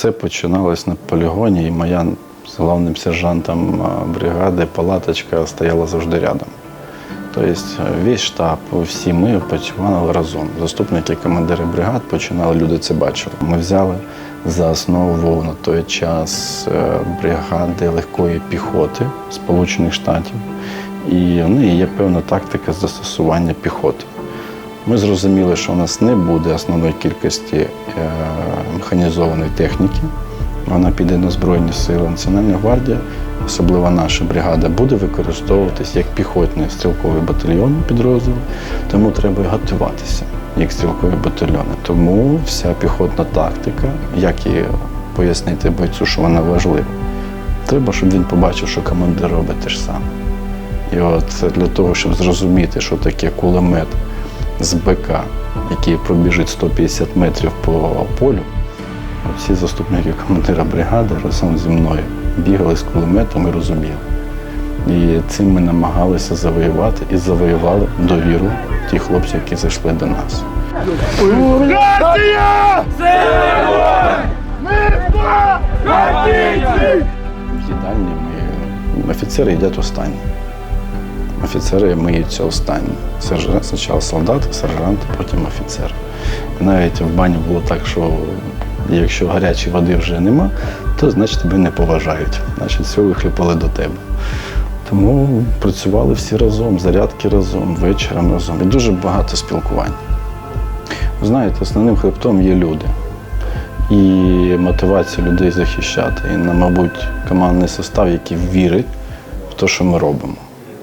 Все починалось на полігоні, і моя з головним сержантом бригади палаточка стояла завжди рядом. Тобто весь штаб, всі ми працювали разом. Заступники, командири бригад починали, люди це бачили. Ми взяли за основу на той час е, бригади легкої піхоти Сполучених Штатів. І в неї є певна тактика застосування піхоти. Ми зрозуміли, що у нас не буде основної кількості е, механізованої техніки. Вона піде на Збройні Сили. Національна гвардія, особливо наша бригада, буде використовуватись як піхотний стрілковий батальйон підрозділ, тому треба готуватися як стрілкові батальйони. Тому вся піхотна тактика, як і пояснити бойцю, що вона важлива. Треба, щоб він побачив, що командир робить те ж саме. І от для того, щоб зрозуміти, що таке кулемет з БК, який пробіжить 150 метрів по полю, всі заступники командира бригади разом зі мною бігали з кулеметом і розуміли. І цим ми намагалися завоювати і завоювали довіру тих хлопців, які зайшли до нас. В їдальні ми офіцери їдять останні. Офіцери миються останні. Сержант, спочатку солдати, сержанти, потім офіцер. Навіть в бані було так, що якщо гарячої води вже нема, то значить тебе не поважають. Значить, все вихліпали до тебе. Тому працювали всі разом, зарядки разом, вечором разом. І дуже багато спілкувань. Знаєте, основним хребтом є люди. І мотивація людей захищати. І, мабуть, командний состав, який вірить в те, що ми робимо.